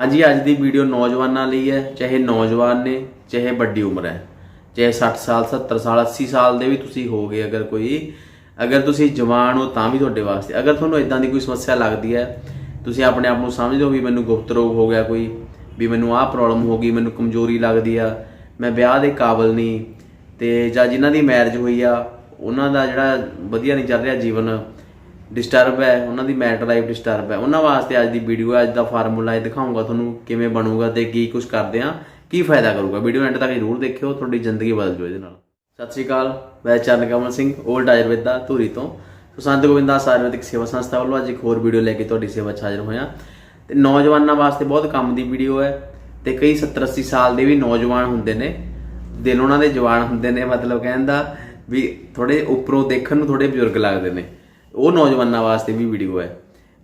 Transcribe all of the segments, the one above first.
ਹਾਂਜੀ, ਅੱਜ ਦੀ ਵੀਡੀਓ ਨੌਜਵਾਨਾਂ ਲਈ ਹੈ, ਚਾਹੇ ਨੌਜਵਾਨ ਨੇ, ਚਾਹੇ ਵੱਡੀ ਉਮਰ ਹੈ। ਚਾਹੇ 60 ਸਾਲ 70 ਸਾਲ 80 ਸਾਲ ਦੇ ਵੀ ਤੁਸੀਂ ਹੋਗੇ ਅਗਰ ਕੋਈ, ਅਗਰ ਤੁਸੀਂ ਜਵਾਨ ਹੋ ਤਾਂ ਵੀ ਤੁਹਾਡੇ ਵਾਸਤੇ। ਅਗਰ ਤੁਹਾਨੂੰ ਇਦਾਂ ਦੀ ਕੋਈ ਸਮੱਸਿਆ ਲੱਗਦੀ ਹੈ, ਤੁਸੀਂ ਆਪਣੇ ਆਪ ਨੂੰ ਸਮਝਦੇ ਹੋ ਵੀ ਮੈਨੂੰ ਗੁਪਤ ਰੋਗ ਹੋ ਗਿਆ ਕੋਈ, ਵੀ ਮੈਨੂੰ ਆਹ ਪ੍ਰੋਬਲਮ ਹੋ ਗਈ, ਮੈਨੂੰ ਕਮਜ਼ੋਰੀ ਲੱਗਦੀ ਆ, ਮੈਂ ਵਿਆਹ ਦੇ ਕਾਬਲ ਨਹੀਂ, ਤੇ ਜਾਂ ਜਿਨ੍ਹਾਂ ਦੀ ਮੈਰਿਜ ਹੋਈ ਆ, ਉਹਨਾਂ ਦਾ ਜਿਹੜਾ ਵਧੀਆ ਨਹੀਂ ਚੱਲ ਰਿਹਾ ਜੀਵਨ ਡਿਸਟਰਬ ਹੈ, ਉਹਨਾਂ ਦੀ ਮੈਰਿਟ ਲਾਈਫ ਡਿਸਟਰਬ ਹੈ। ਉਹਨਾਂ ਵਾਸਤੇ ਅੱਜ ਦੀ ਵੀਡੀਓ ਅੱਜ ਦਾ ਫਾਰਮੂਲਾ ਇਹ ਦਿਖਾਉਂਗਾ ਤੁਹਾਨੂੰ ਕਿਵੇਂ ਬਣੂਗਾ ਤੇ ਕੀ ਕੁਝ ਕਰਦੇ ਆ ਕੀ ਫਾਇਦਾ ਕਰੂਗਾ। ਵੀਡੀਓ ਐਂਡ ਤੱਕ ਜ਼ਰੂਰ ਦੇਖਿਓ, ਤੁਹਾਡੀ ਜ਼ਿੰਦਗੀ ਬਦਲ ਜਾਊ ਇਹਦੇ ਨਾਲ। ਸਤਿ ਸ਼੍ਰੀ ਅਕਾਲ, ਮੈਂ ਚਰਨ ਕਮਲ ਸਿੰਘ 올ਡ ਆਯੁਰਵੇਦਾ ਧੂਰੀ ਤੋਂ। ਸੋ ਸੰਤ ਗੋਬਿੰਦਾਸ ਆਯੁਰਵੈਦਿਕ ਸੇਵਾ ਸੰਸਥਾ ਵੱਲੋਂ ਅੱਜ ਇੱਕ ਹੋਰ ਵੀਡੀਓ ਲੈ ਕੇ ਤੁਹਾਡੀ ਸੇਵਾ 'ਚ ਹਾਜ਼ਰ ਹੋਇਆ। ਤੇ ਨੌਜਵਾਨਾਂ ਵਾਸਤੇ ਬਹੁਤ ਕੰਮ ਦੀ ਵੀਡੀਓ ਹੈ ਤੇ ਕਈ 70 80 ਸਾਲ ਦੇ ਵੀ ਨੌਜਵਾਨ ਹੁੰਦੇ ਨੇ। ਦਿਲ ਉਹਨਾਂ ਦੇ ਜਵਾਨ ਹੁੰਦੇ ਨੇ, ਮਤਲਬ ਕਹਿੰਦਾ ਵੀ ਥੋੜੇ ਉੱਪਰੋਂ ਦੇਖਣ ਨੂੰ ਥੋੜੇ ਬਜ਼ੁਰਗ ਲੱਗਦੇ ਨੇ। ਉਹ ਨੌਜਵਾਨਾਂ ਵਾਸਤੇ ਵੀ ਵੀਡੀਓ ਹੈ।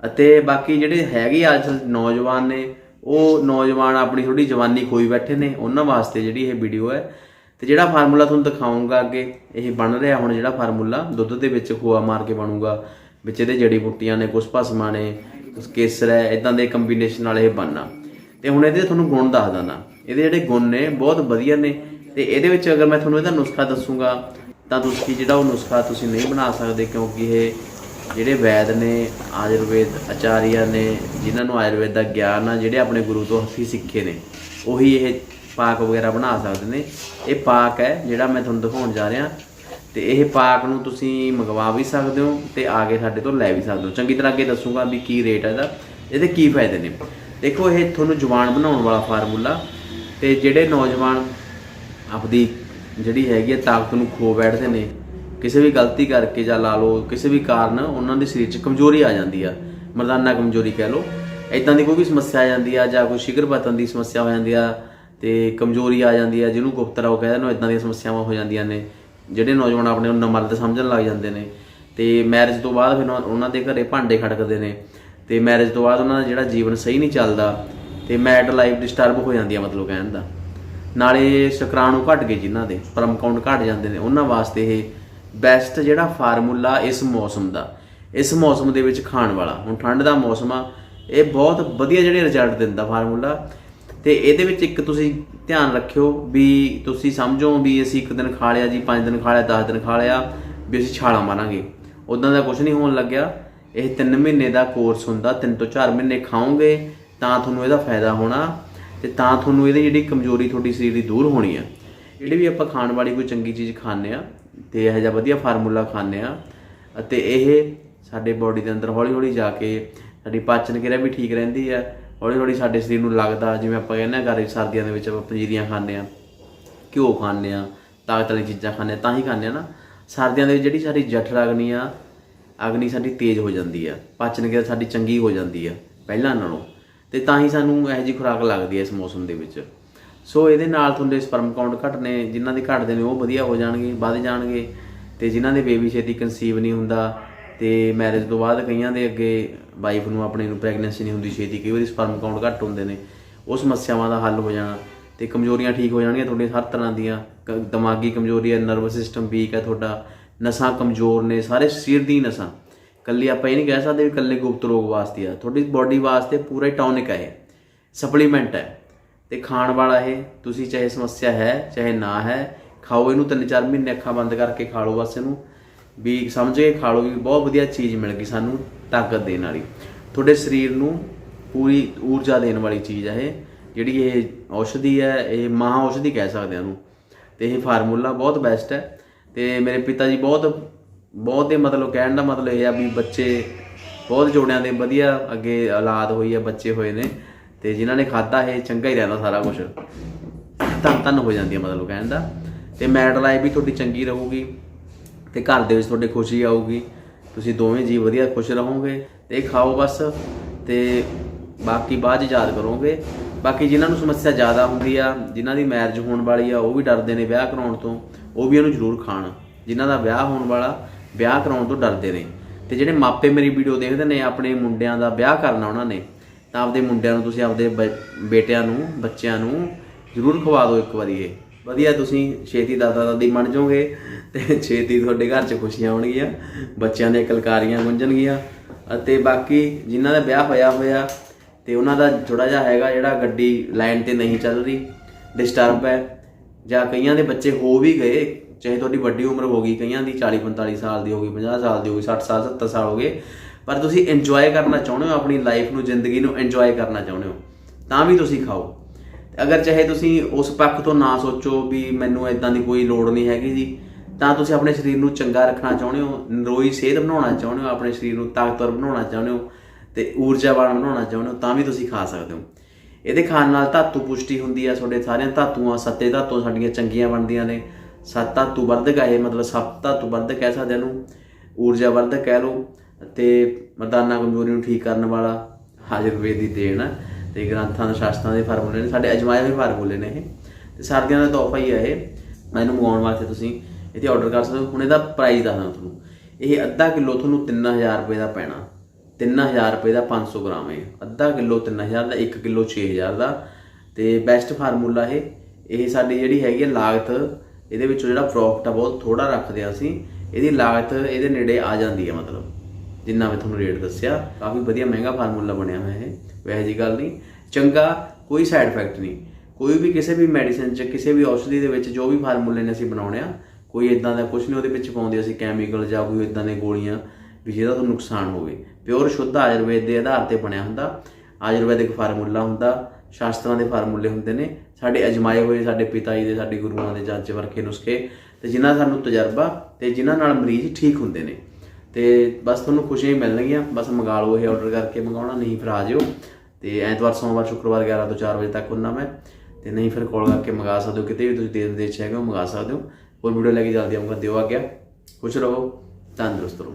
ਅਤੇ ਬਾਕੀ ਜਿਹੜੇ ਹੈਗੇ ਅੱਜ ਨੌਜਵਾਨ ਨੇ, ਉਹ ਨੌਜਵਾਨ ਆਪਣੀ ਥੋੜੀ ਜਵਾਨੀ ਖੋਈ ਬੈਠੇ ਨੇ, ਉਹਨਾਂ ਵਾਸਤੇ ਜਿਹੜੀ ਇਹ ਵੀਡੀਓ ਹੈ। ਤੇ ਜਿਹੜਾ ਫਾਰਮੂਲਾ ਤੁਹਾਨੂੰ ਦਿਖਾਉਂਗਾ ਅੱਗੇ, ਇਹ ਬਣ ਰਿਹਾ ਹੁਣ ਜਿਹੜਾ ਫਾਰਮੂਲਾ ਦੁੱਧ ਦੇ ਵਿੱਚ ਖੋਆ ਮਾਰ ਕੇ ਬਣੂਗਾ। ਵਿੱਚ ਇਹਦੇ ਜੜੀ ਬੂਟੀਆਂ ਨੇ, ਕੁਛ ਭਸਮਾਂ ਨੇ, ਕੁਛ ਕੇਸਰ ਹੈ ਇਦਾਂ ਦੇ ਕੰਬੀਨੇਸ਼ਨ ਨਾਲ ਇਹ ਬਣਨਾ। ਤੇ ਹੁਣ ਇਹਦੇ ਤੁਹਾਨੂੰ ਗੁਣ ਦੱਸ ਦਿੰਦਾ। ਇਹਦੇ ਜਿਹੜੇ ਗੁਣ ਨੇ, ਬਹੁਤ ਵਧੀਆ ਨੇ। ਤੇ ਇਹਦੇ ਵਿੱਚ ਅਗਰ ਮੈਂ ਤੁਹਾਨੂੰ ਇਹਦਾ ਨੁਸਖਾ ਦੱਸੂਗਾ, ਤਾਂ ਤੁਸੀਂ ਜਿਹੜਾ ਉਹ ਨੁਸਖਾ ਤੁਸੀਂ ਨਹੀਂ ਬਣਾ ਸਕਦੇ, ਕਿਉਂਕਿ ਇਹ ਜਿਹੜੇ ਵੈਦ ਨੇ, ਆਯੁਰਵੇਦ ਆਚਾਰੀਆ ਨੇ, ਜਿਨ੍ਹਾਂ ਨੂੰ ਆਯੁਰਵੇਦ ਦਾ ਗਿਆਨ ਆ, ਜਿਹੜੇ ਆਪਣੇ ਗੁਰੂ ਤੋਂ ਅਸੀਂ ਸਿੱਖੇ ਨੇ, ਉਹੀ ਇਹ ਪਾਕ ਵਗੈਰਾ ਬਣਾ ਸਕਦੇ ਨੇ। ਇਹ ਪਾਕ ਹੈ, ਜਿਹੜਾ ਮੈਂ ਤੁਹਾਨੂੰ ਦਿਖਾਉਣ ਜਾ ਰਿਹਾ। ਤੇ ਇਹ ਪਾਕ ਨੂੰ ਤੁਸੀਂ ਮੰਗਵਾ ਵੀ ਸਕਦੇ ਹੋ ਤੇ ਆ ਕੇ ਸਾਡੇ ਤੋਂ ਲੈ ਵੀ ਸਕਦੇ ਹੋ। ਚੰਗੀ ਤਰ੍ਹਾਂ ਅੱਗੇ ਦੱਸੂਗਾ ਵੀ ਕੀ ਰੇਟ ਹੈ ਇਹਦਾ। ਇਹਦੇ ਕੀ ਫਾਇਦੇ ਨੇ? ਦੇਖੋ, ਇਹ ਤੁਹਾਨੂੰ ਜਵਾਨ ਬਣਾਉਣ ਵਾਲਾ ਫਾਰਮੂਲਾ ਤੇ ਜਿਹੜੇ ਨੌਜਵਾਨ ਆਪਦੀ ਜਿਹੜੀ ਹੈਗੀ ਹੈ ਤਾਕਤ ਨੂੰ ਖੋ ਬੈਠਦੇ ਨੇ ਕਿਸੇ ਵੀ ਗਲਤੀ ਕਰਕੇ ਜਾਂ ਲਾ ਲਓ, ਕਿਸੇ ਵੀ ਕਾਰਨ ਉਹਨਾਂ ਦੇ ਸਰੀਰ 'ਚ ਕਮਜ਼ੋਰੀ ਆ ਜਾਂਦੀ ਆ। ਮਰਦਾਨਾ ਕਮਜ਼ੋਰੀ ਕਹਿ ਲਓ। ਇਦਾਂ ਦੀ ਕੋਈ ਵੀ ਸਮੱਸਿਆ ਆ ਜਾਂਦੀ ਆ ਜਾਂ ਕੋਈ ਸ਼ਿਗਰ ਪਤਨ ਦੀ ਸਮੱਸਿਆ ਹੋ ਜਾਂਦੀ ਆ ਤੇ ਕਮਜ਼ੋਰੀ ਆ ਜਾਂਦੀ ਆ, ਜਿਹਨੂੰ ਗੁਪਤ ਰੋਗ ਕਹਿੰਦੇ ਨੇ ਇਦਾਂ ਦੀਆਂ ਸਮੱਸਿਆਵਾਂ ਹੋ ਜਾਂਦੀਆਂ ਨੇ, ਜਿਹੜੇ ਨੌਜਵਾਨ ਆਪਣੇ ਨੂੰ ਨਮਰਦ ਸਮਝਣ ਲੱਗ ਜਾਂਦੇ ਨੇ। ਤੇ ਮੈਰਿਜ ਤੋਂ ਬਾਅਦ ਫਿਰ ਉਹਨਾਂ ਦੇ ਘਰੇ ਭਾਂਡੇ ਖੜਕਦੇ ਨੇ। ਤੇ ਮੈਰਿਜ ਤੋਂ ਬਾਅਦ ਉਹਨਾਂ ਦਾ ਜਿਹੜਾ ਜੀਵਨ ਸਹੀ ਨਹੀਂ ਚੱਲਦਾ, ਤੇ ਮੈਟ ਲਾਈਫ ਡਿਸਟਰਬ ਹੋ ਜਾਂਦੀ ਆ ਮਤਲਬ ਕਹਿਣ ਦਾ। ਨਾਲੇ ਸ਼ੁਕਰਾਣੂ ਘਟ ਗਏ ਜਿਨ੍ਹਾਂ ਦੇ ਸਪਰਮ ਕਾਊਂਟ ਘਟ ਜਾਂਦੇ ਨੇ। ਉਹਨਾਂ ਵਾਸਤੇ ਇਹ ਬੈਸਟ ਜਿਹੜਾ ਫਾਰਮੂਲਾ ਇਸ ਮੌਸਮ ਦਾ, ਇਸ ਮੌਸਮ ਦੇ ਵਿੱਚ ਖਾਣ ਵਾਲਾ। ਹੁਣ ਠੰਡ ਦਾ ਮੌਸਮ ਆ, ਇਹ ਬਹੁਤ ਵਧੀਆ ਜਿਹੜੇ ਰਿਜ਼ਲਟ ਦਿੰਦਾ ਫਾਰਮੂਲਾ। ਤੇ ਇਹਦੇ ਵਿੱਚ ਇੱਕ ਤੁਸੀਂ ਧਿਆਨ ਰੱਖਿਓ ਵੀ ਤੁਸੀਂ ਸਮਝੋ ਵੀ ਅਸੀਂ ਇੱਕ ਦਿਨ ਖਾ ਲਿਆ ਜੀ 5 ਦਿਨ ਖਾ ਲਿਆ 10 ਦਿਨ ਖਾ ਲਿਆ, ਵੀ ਅਸੀਂ ਛਾਲਾ ਮਾਰਾਂਗੇ। ਉਦਾਂ ਦਾ ਕੁਝ ਨਹੀਂ ਹੋਣ ਲੱਗਿਆ। ਇਹ 3 ਮਹੀਨੇ ਦਾ ਕੋਰਸ ਹੁੰਦਾ 3 ਤੋਂ 4 ਮਹੀਨੇ ਖਾਓਗੇ, ਤਾਂ ਤੁਹਾਨੂੰ ਇਹਦਾ ਫਾਇਦਾ ਹੋਣਾ ਤੇ ਤਾਂ ਤੁਹਾਨੂੰ ਇਹਦੀ ਜਿਹੜੀ ਕਮਜ਼ੋਰੀ ਤੁਹਾਡੀ ਸਰੀਰ ਦੀ ਦੂਰ ਹੋਣੀ ਆ। ਜਿਹੜੀ ਵੀ ਆਪਾਂ ਖਾਣ ਵਾਲੀ ਕੋਈ ਚੰਗੀ ਚੀਜ਼ ਖਾਂਦੇ ਆ ਤੇ ਇਹੋ ਜਿਹਾ ਵਧੀਆ ਫਾਰਮੂਲਾ ਖਾਂਦੇ ਆ ਅਤੇ ਇਹ ਸਾਡੇ ਬਾਡੀ ਦੇ ਅੰਦਰ ਹੌਲੀ ਹੌਲੀ ਜਾ ਕੇ ਸਾਡੀ ਪਾਚਨ ਕਿਰਿਆ ਵੀ ਠੀਕ ਰਹਿੰਦੀ ਆ ਹੌਲੀ ਹੌਲੀ ਸਾਡੇ ਸਰੀਰ ਨੂੰ ਲੱਗਦਾ, ਜਿਵੇਂ ਆਪਾਂ ਕਹਿੰਦੇ ਆ ਘਰੇ ਸਰਦੀਆਂ ਦੇ ਵਿੱਚ ਆਪਾਂ ਪੰਜੀਰੀਆਂ ਖਾਂਦੇ ਆ ਘਿਓ ਖਾਂਦੇ ਆ ਤਾਕਤ ਵਾਲੀ ਚੀਜ਼ਾਂ ਖਾਂਦੇ ਆ ਤਾਂ ਹੀ ਖਾਂਦੇ ਆ ਨਾ। ਸਰਦੀਆਂ ਦੇ ਵਿੱਚ ਜਿਹੜੀ ਸਾਡੀ ਜਠਰ ਅਗਨੀ ਆ, ਅਗਨੀ ਸਾਡੀ ਤੇਜ਼ ਹੋ ਜਾਂਦੀ ਆ, ਪਾਚਨ ਕਿਰਿਆ ਸਾਡੀ ਚੰਗੀ ਹੋ ਜਾਂਦੀ ਆ, ਪਹਿਲਾਂ ਨਾਲੋਂ। ਤੇ ਤਾਂ ਹੀ ਸਾਨੂੰ ਇਹੋ ਜਿਹੀ ਖੁਰਾਕ ਲੱਗਦੀ ਹੈ ਇਸ ਮੌਸਮ ਦੇ ਵਿੱਚ। ਸੋ ਇਹਦੇ ਨਾਲ ਤੁਹਾਡੇ ਸਪਰਮ ਕਾਊਂਟ ਘਟਨੇ, ਜਿਨ੍ਹਾਂ ਦੇ ਘਟਦੇ ਨੇ ਉਹ ਵਧੀਆ ਹੋ ਜਾਣਗੇ, ਵੱਧ ਜਾਣਗੇ, ਤੇ ਜਿਨ੍ਹਾਂ ਦੇ ਬੇਬੀ ਛੇਤੀ ਕਨਸੀਵ ਨਹੀਂ ਹੁੰਦਾ, ਤੇ ਮੈਰਿਜ ਤੋਂ ਬਾਅਦ ਕਈਆਂ ਦੇ ਅੱਗੇ ਵਾਈਫ ਨੂੰ ਆਪਣੇ ਨੂੰ ਪ੍ਰੈਗਨੈਂਸੀ ਨਹੀਂ ਹੁੰਦੀ ਛੇਤੀ, ਕਈ ਵਾਰੀ ਸਪਰਮ ਕਾਊਂਟ ਘੱਟ ਹੁੰਦੇ ਨੇ, ਉਹ ਸਮੱਸਿਆਵਾਂ ਦਾ ਹੱਲ ਹੋ ਜਾਣਾ, ਤੇ ਕਮਜ਼ੋਰੀਆਂ ਠੀਕ ਹੋ ਜਾਣਗੀਆਂ ਤੁਹਾਡੇ ਹਰ ਤਰ੍ਹਾਂ ਦੀਆਂ, ਕ- ਦਿਮਾਗੀ ਕਮਜ਼ੋਰੀ ਹੈ ਨਰਵਸ ਸਿਸਟਮ ਵੀਕ ਹੈ ਤੁਹਾਡਾ, ਨਸਾਂ ਕਮਜ਼ੋਰ ਨੇ, ਸਾਰੇ ਸਰੀਰ ਦੀ ਨਸਾਂ। ਕੱਲੀ ਆਪਾਂ ਇਹ ਨਹੀਂ ਕਹਿ ਸਕਦੇ ਵੀ ਕੱਲੇ ਗੁਪਤ ਰੋਗ ਵਾਸਤੇ ਆ, ਤੁਹਾਡੀ ਬਾਡੀ ਵਾਸਤੇ ਪੂਰਾ ਹੀ ਟੌਨਿਕ ਹੈ ਇਹ ਸਪਲੀਮੈਂਟ ਹੈ। ਤੇ ਖਾਣ ਵਾਲਾ ਇਹ, ਤੁਸੀਂ ਚਾਹੇ ਸਮੱਸਿਆ ਹੈ, ਚਾਹੇ ਨਾ ਹੈ, ਖਾਓ ਇਹਨੂੰ ਤਿੰਨ ਚਾਰ ਮਹੀਨੇ ਅੱਖਾਂ ਬੰਦ ਕਰਕੇ ਖਾ ਲਓ ਬਸ ਇਹਨੂੰ। ਵੀ ਸਮਝ ਕੇ ਖਾ ਲਓ ਵੀ ਬਹੁਤ ਵਧੀਆ ਚੀਜ਼ ਮਿਲ ਗਈ ਸਾਨੂੰ ਤਾਕਤ ਦੇਣ ਵਾਲੀ। ਤੁਹਾਡੇ ਸਰੀਰ ਨੂੰ ਪੂਰੀ ਊਰਜਾ ਦੇਣ ਵਾਲੀ ਚੀਜ਼ ਹੈ ਇਹ, ਜਿਹੜੀ ਇਹ ਔਸ਼ਧੀ ਹੈ, ਇਹ ਮਹਾ ਔਸ਼ਧੀ ਕਹਿ ਸਕਦੇ ਹਾਂ ਇਹਨੂੰ। ਤੇ ਇਹ ਫਾਰਮੂਲਾ ਬਹੁਤ ਬੈਸਟ ਹੈ। ਤੇ ਮੇਰੇ ਪਿਤਾ ਜੀ ਬਹੁਤ ਬਹੁਤ ਦੇ ਮਤਲਬ ਕਹਿਣ ਦਾ ਮਤਲਬ ਇਹ ਆ ਵੀ ਬੱਚੇ ਬਹੁਤ ਜੋੜਿਆਂ ਦੇ ਵਧੀਆ ਅੱਗੇ ਔਲਾਦ ਹੋਈ ਹੈ ਬੱਚੇ ਹੋਏ ਨੇ। ਤੇ ਜਿਨ੍ਹਾਂ ਨੇ ਖਾਦਾ ਇਹ ਚੰਗਾ ਹੀ ਰਹਿੰਦਾ ਸਾਰਾ ਕੁਝ ਧੰਨ ਧੰਨ ਹੋ ਜਾਂਦੀ ਹੈ ਮਤਲਬ ਕਹਿਣ ਦਾ। ਤੇ ਮੈਰਿਡ ਲਾਈਫ ਵੀ ਤੁਹਾਡੀ ਚੰਗੀ ਰਹੂਗੀ ਤੇ ਘਰ ਦੇ ਵਿੱਚ ਤੁਹਾਡੇ ਖੁਸ਼ੀ ਆਊਗੀ। ਤੁਸੀਂ ਦੋਵੇਂ ਜੀ ਵਧੀਆ ਖੁਸ਼ ਰਹੋਗੇ ਤੇ ਇਹ ਖਾਓ ਬਸ ਤੇ ਬਾਕੀ ਬਾਅਦ 'ਚ ਯਾਦ ਕਰੋਗੇ। ਬਾਕੀ ਜਿਨ੍ਹਾਂ ਨੂੰ ਸਮੱਸਿਆ ਜ਼ਿਆਦਾ ਹੁੰਦੀ ਆ, ਜਿਨ੍ਹਾਂ ਦੀ ਮੈਰਿਜ ਹੋਣ ਵਾਲੀ ਆ, ਉਹ ਵੀ ਡਰਦੇ ਨੇ ਵਿਆਹ ਕਰਾਉਣ ਤੋਂ, ਉਹ ਵੀ ਇਹਨੂੰ ਜ਼ਰੂਰ ਖਾਣ। ਜਿਨ੍ਹਾਂ ਦਾ ਵਿਆਹ ਹੋਣ ਵਾਲਾ, ਵਿਆਹ ਕਰਾਉਣ ਤੋਂ ਡਰਦੇ ਨੇ। ਤੇ ਜਿਹੜੇ ਮਾਪੇ ਮੇਰੀ ਵੀਡੀਓ ਦੇਖਦੇ ਨੇ, ਆਪਣੇ ਮੁੰਡਿਆਂ ਦਾ ਵਿਆਹ ਕਰਨਾ ਉਹਨਾਂ ਨੇ ਤਾਂ ਆਪਦੇ ਮੁੰਡਿਆਂ ਨੂੰ ਤੁਸੀਂ ਆਪਦੇ ਬ- ਬੇਟਿਆਂ ਨੂੰ, ਬੱਚਿਆਂ ਨੂੰ ਜ਼ਰੂਰ ਖਵਾ ਦਿਓ ਇੱਕ ਵਾਰੀ ਇਹ। ਵਧੀਆ ਤੁਸੀਂ ਛੇਤੀ ਦਾਦਾ ਦਾਦੀ ਬਣ ਜਾਓਗੇ ਤੇ ਛੇਤੀ ਤੁਹਾਡੇ ਘਰ 'ਚ ਖੁਸ਼ੀਆਂ ਆਉਣਗੀਆਂ ਬੱਚਿਆਂ ਦੇ ਕਲਕਾਰੀਆਂ ਗੁੰਜਣਗੀਆਂ ਅਤੇ ਬਾਕੀ ਜਿਨ੍ਹਾਂ ਦਾ ਵਿਆਹ ਹੋਇਆ ਹੋਇਆ ਤੇ ਤੇ ਉਹਨਾਂ ਦਾ ਥੋੜਾ ਜਿਹਾ ਹੈਗਾ ਜਿਹੜਾ ਗੱਡੀ ਲਾਈਨ ਤੇ ਨਹੀਂ ਚੱਲ ਰਹੀ ਡਿਸਟਰਬ ਹੈ ਜਾਂ ਕਈਆਂ ਦੇ ਬੱਚੇ ਹੋ ਵੀ ਗਏ, ਚਾਹੇ ਤੁਹਾਡੀ ਵੱਡੀ ਉਮਰ ਹੋ ਗਈ, ਕਈਆਂ ਦੀ 40 45 ਸਾਲ ਦੀ ਹੋ ਗਈ 50 ਸਾਲ ਦੀ ਹੋ ਗਈ 60 ਸਾਲ 70 ਸਾਲ ਹੋ ਗਏ ਪਰ ਤੁਸੀਂ ਇੰਜੋਏ ਕਰਨਾ ਚਾਹੁੰਦੇ ਹੋ, ਆਪਣੀ ਲਾਈਫ ਨੂੰ, ਜ਼ਿੰਦਗੀ ਨੂੰ ਇੰਜੋਏ ਕਰਨਾ ਚਾਹੁੰਦੇ ਹੋ, ਤਾਂ ਵੀ ਤੁਸੀਂ ਖਾਓ। ਅਗਰ ਚਾਹੇ ਤੁਸੀਂ ਉਸ ਪੱਖ ਤੋਂ ਨਾ ਸੋਚੋ ਵੀ ਮੈਨੂੰ ਇਦਾਂ ਦੀ ਕੋਈ ਲੋੜ ਨਹੀਂ ਹੈਗੀ ਜੀ, ਤਾਂ ਤੁਸੀਂ ਆਪਣੇ ਸਰੀਰ ਨੂੰ ਚੰਗਾ ਰੱਖਣਾ ਚਾਹੁੰਦੇ ਹੋ ਨਰੋਈ ਸਿਹਤ ਬਣਾਉਣਾ ਚਾਹੁੰਦੇ ਹੋ, ਆਪਣੇ ਸਰੀਰ ਨੂੰ ਤਾਕਤਵਰ ਬਣਾਉਣਾ ਚਾਹੁੰਦੇ ਹੋ ਤੇ ਊਰਜਾਵਾਨ ਬਣਾਉਣਾ ਚਾਹੁੰਦੇ ਹੋ, ਤਾਂ ਵੀ ਤੁਸੀਂ ਖਾ ਸਕਦੇ ਹੋ। ਇਹਦੇ ਖਾਣ ਨਾਲ ਧਾਤੂ ਪੁਸ਼ਟੀ ਹੁੰਦੀ ਆ ਤੁਹਾਡੇ ਸਾਰਿਆਂ ਧਾਤੂਆਂ, ਸੱਤੇ ਧਾਤੂ ਸਾਡੀਆਂ ਚੰਗੀਆਂ ਬਣਦੀਆਂ ਨੇ। ਸੱਤ ਧਾਤੂ ਵਰਧਕ ਆ ਇਹ ਮਤਲਬ ਸੱਤ ਧਾਤੂ ਵਰਧਕ ਕਹਿ ਸਕਦੇ ਨੂੰ ਊਰਜਾ ਵਰਧਕ ਕਹਿ ਲਓ। ਤੇ ਮਰਦਾਨਾ ਕਮਜ਼ੋਰੀ ਨੂੰ ਠੀਕ ਕਰਨ ਵਾਲਾ ਆਯੁਰਵੇਦ ਦੀ ਦੇਣ ਆ। ਤੇ ਗ੍ਰੰਥਾਂ ਦੇ ਸ਼ਾਸਤਰਾਂ ਦੇ ਫਾਰਮੂਲੇ ਨੇ, ਸਾਡੇ ਅਜਮਾਏ ਹੋਏ ਫਾਰਮੂਲੇ ਨੇ ਇਹ। ਤੇ ਸਰਦੀਆਂ ਦਾ ਤੋਹਫਾ ਹੀ ਹੈ ਇਹ। ਮੈਨੂੰ ਮੰਗਾਉਣ ਵਾਸਤੇ ਤੁਸੀਂ ਇਹਦੇ ਆਰਡਰ ਕਰ ਸਕਦੇ ਹੋ। ਹੁਣ ਇਹਦਾ ਪ੍ਰਾਈਸ ਦੱਸਦਾ ਤੁਹਾਨੂੰ। ਇਹ ਅੱਧਾ ਕਿਲੋ ਤੁਹਾਨੂੰ 3000 ਰੁਪਏ ਦਾ ਪੈਣਾ। 3000 ਰੁਪਏ ਦਾ 500 ਗ੍ਰਾਮ ਹੈ ਅੱਧਾ ਕਿਲੋ 3000 ਦਾ 1 ਕਿਲੋ 6000 ਦਾ। ਤੇ ਬੈਸਟ ਫਾਰਮੂਲਾ ਇਹ। ਇਹ ਸਾਡੀ ਜਿਹੜੀ ਹੈਗੀ ਹੈ ਲਾਗਤ, ਇਹਦੇ ਵਿੱਚੋਂ ਜਿਹੜਾ ਪ੍ਰੋਫਿਟ ਆ ਬਹੁਤ ਥੋੜਾ ਰੱਖਦੇ ਆ ਅਸੀਂ, ਇਹਦੀ ਲਾਗਤ ਇਹਦੇ ਨੇੜੇ ਆ ਜਾਂਦੀ ਹੈ ਮਤਲਬ। ਜਿੰਨਾ ਮੈਂ ਤੁਹਾਨੂੰ ਰੇਟ ਦੱਸਿਆ, ਕਾਫੀ ਵਧੀਆ ਮਹਿੰਗਾ ਫਾਰਮੂਲਾ ਬਣਿਆ ਹੋਇਆ ਇਹ, ਵੈਸੇ ਜੀ ਗੱਲ ਨਹੀਂ। ਚੰਗਾ, ਕੋਈ ਸਾਈਡ ਇਫੈਕਟ ਨਹੀਂ। ਕੋਈ ਵੀ ਕਿਸੇ ਵੀ ਮੈਡੀਸਿਨ ਚ, ਕਿਸੇ ਵੀ ਔਸ਼ਧੀ ਦੇ ਵਿੱਚ ਜੋ ਵੀ ਫਾਰਮੂਲੇ ਨੇ ਅਸੀਂ ਬਣਾਉਣੇ ਆ, ਕੋਈ ਇਦਾਂ ਦਾ ਕੁਝ ਨਹੀਂ ਉਹਦੇ ਵਿੱਚ ਪਾਉਂਦੇ ਅਸੀਂ ਕੈਮੀਕਲ ਜਾਂ ਕੋਈ ਇਦਾਂ ਦੀਆਂ ਗੋਲੀਆਂ ਵੀ ਜਿਹਦਾ ਤੁਹਾਨੂੰ ਨੁਕਸਾਨ ਹੋਵੇ। ਪਿਓਰ ਸ਼ੁੱਧ ਆਯੁਰਵੇਦ ਦੇ ਆਧਾਰ ਤੇ ਬਣਿਆ ਹੁੰਦਾ। ਆਯੁਰਵੈਦਿਕ ਫਾਰਮੂਲਾ ਹੁੰਦਾ, ਸ਼ਾਸਤਰਾਂ ਦੇ ਫਾਰਮੂਲੇ ਹੁੰਦੇ ਨੇ। ਸਾਡੇ ਅਜਮਾਏ ਹੋਏ ਸਾਡੇ ਪਿਤਾ ਜੀ ਦੇ, ਸਾਡੇ ਗੁਰੂਆਂ ਦੇ ਜਾਂਚ ਵਰਖੇ ਨੁਸਖੇ, ਤੇ ਜਿਨ੍ਹਾਂ ਸਾਨੂੰ ਤਜਰਬਾ ਤੇ ਜਿਨ੍ਹਾਂ ਨਾਲ ਮਰੀਜ਼ ਠੀਕ ਹੁੰਦੇ ਨੇ। ਤੇ ਬਸ ਤੁਹਾਨੂੰ ਖੁਸ਼ੀਆਂ ਹੀ ਮਿਲਣਗੀਆਂ, ਬਸ ਮੰਗਾ ਲਓ ਇਹ ਆਰਡਰ ਕਰਕੇ, ਮੰਗਾਉਣਾ ਨਹੀਂ ਫਿਰ ਆ ਜਿਓ। ਤੇ ਐਤਵਾਰ, ਸੋਮਵਾਰ, ਸ਼ੁੱਕਰਵਾਰ 11 ਤੋਂ 4 ਵਜੇ ਤੱਕ ਹੁੰਦਾ ਮੈਂ। ਤੇ ਨਹੀਂ ਫਿਰ ਕਾਲ ਕਰਕੇ ਮੰਗਾ ਸਕਦੇ ਹੋ, ਕਿਤੇ ਵੀ ਤੁਸੀਂ ਦੇਸ਼ ਵਿਦੇਸ਼ 'ਚ ਹੈਗੇ ਹੋ, ਮੰਗਾ ਸਕਦੇ ਹੋ। ਹੋਰ ਵੀਡੀਓ ਲੈ ਕੇ ਜਲਦੀ ਆਉਂਗਾ ਦਿਓ ਆ ਗਿਆ ਖੁਸ਼ ਰਹੋ, ਤੰਦਰੁਸਤ ਰਹੋ।